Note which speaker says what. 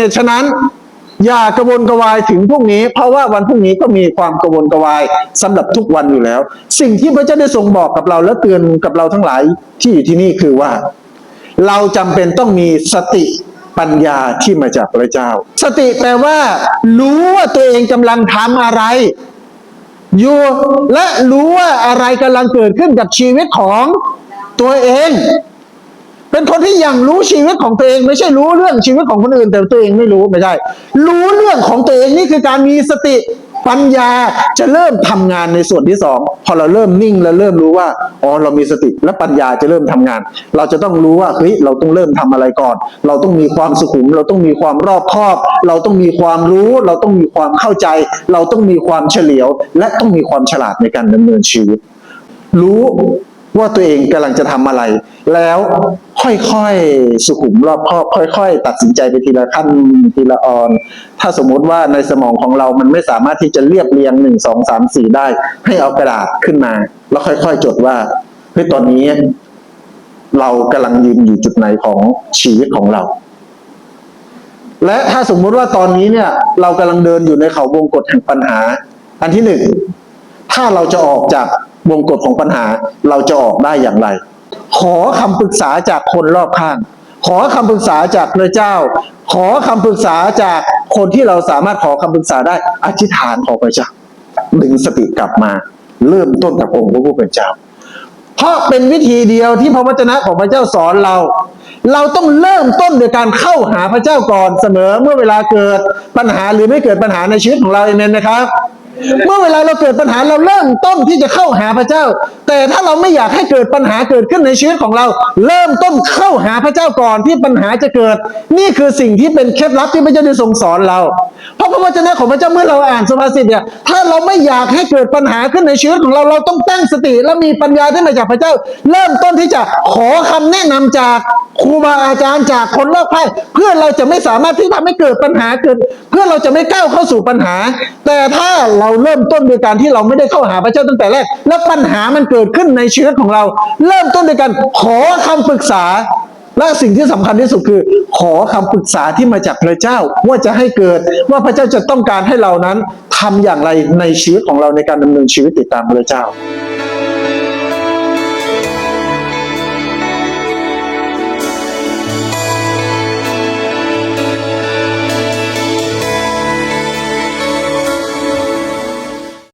Speaker 1: เหตุฉะนั้น อย่ากระวนกระวายถึงพรุ่งนี้ เพราะว่าวันพรุ่งนี้ก็มีความกระวนกระวายสำหรับทุกวันอยู่แล้ว สิ่งที่พระเจ้าได้ทรงบอกกับเราและเตือนกับเราทั้งหลายที่อยู่ที่นี่คือว่า เราจำเป็นต้องมีสติปัญญาที่มาจากพระเจ้า สติแปลว่า รู้ว่าตัวเองกำลังทำอะไรอยู่และรู้ว่าอะไรกำลังเกิดขึ้นกับชีวิตของตัวเอง เป็นคนที่ยังรู้ชีวิตของตัวเอง ไม่ใช่รู้เรื่องชีวิตของคนอื่น แต่ตัวเองไม่รู้ไม่ใช่รู้เรื่องของตัวเองนี่คือการมีสติปัญญาจะเริ่มทำงานในส่วนที่สองพอเราเริ่มนิ่งแล้วเริ่มรู้ว่าอ๋อเรามีสติและปัญญาจะเริ่มทำงาน เราจะต้องรู้ว่าเฮ้ยเราต้องเริ่มทำอะไรก่อน เราต้องมีความสุขุม เราต้องมีความรอบคอบ เราต้องมีความรู้ เราต้องมีความเข้าใจ เราต้องมีความเฉลียว และต้องมีความฉลาดในการดำเนินชีวิต รู้ว่าตัวเองกำลังจะทำอะไร แล้ว ค่อยๆสุขุมรอบคอบค่อย ๆ ตัดสินใจไปทีละขั้นทีละออน ถ้าสมมุติว่าในสมองของเรามันไม่สามารถที่จะเรียบเรียงหนึ่งสองสามสี่ได้ ให้เอากระดาษขึ้นมา แล้วค่อย ๆ จดว่าเฮ้ยตอนนี้ เรากำลังยืนอยู่จุดไหนของชีวิตของเรา และถ้าสมมุติว่าตอนนี้เนี่ย เรากำลังเดินอยู่ในเขาวงกฏแห่งปัญหา อันที่หนึ่งถ้าเราจะออกจากวงกฏของปัญหา เราจะออกได้อย่างไร ขอคำปรึกษาจากคนรอบข้าง ขอคำปรึกษาจากพระเจ้า ขอคำปรึกษาจากคนที่เราสามารถขอคำปรึกษาได้อธิษฐานขอพระเจ้าดึงสติกลับมา เริ่มต้นจากองค์พระผู้เป็นเจ้า เพราะเป็นวิธีเดียวที่พระวจนะของพระเจ้าสอนเรา เราต้องเริ่มต้นโดยการเข้าหาพระเจ้าก่อนเสมอเมื่อเวลาเกิดปัญหาหรือไม่เกิดปัญหาในชีวิตของเราเองนะครับ เมื่อเวลาเราเกิดปัญหาเราเริ่มต้นที่จะเข้าหาพระเจ้า แต่ถ้าเราไม่อยากให้เกิดปัญหาเกิดขึ้นในชีวิตของเรา เริ่มต้นเข้าหาพระเจ้าก่อนที่ปัญหาจะเกิด นี่คือสิ่งที่เป็นเคล็ดลับที่พระเจ้าได้ทรงสอนเรา เพราะพระวจนะของพระเจ้าเมื่อเราอ่านสุภาษิตเนี่ยถ้าเราไม่อยากให้เกิดปัญหาขึ้นในชีวิตของเราเราต้องตั้งสติ และมีปัญญาที่มาจากพระเจ้า เริ่มต้นที่จะขอคำแนะนำจากครูบาอาจารย์จากคนรอบข้างเพื่อเราจะไม่สามารถที่ทำให้เกิดปัญหาเกิด เพื่อเราจะไม่ก้าวเข้าสู่ปัญหา แต่ถ้าเราเริ่มต้นโดยการที่เราไม่ได้เข้าหาพระเจ้าตั้งแต่แรก แล้วปัญหามันเกิดขึ้นในชีวิตของเรา เริ่มต้นโดยการขอคำปรึกษา และสิ่งที่สำคัญที่สุดคือ ขอคำปรึกษาที่มาจากพระเจ้าว่าจะให้เกิดว่าพระเจ้าจะต้องการให้เรานั้นทำอย่างไรในชีวิตของเราในการดำเนินชีวิตติดตามพระเจ้า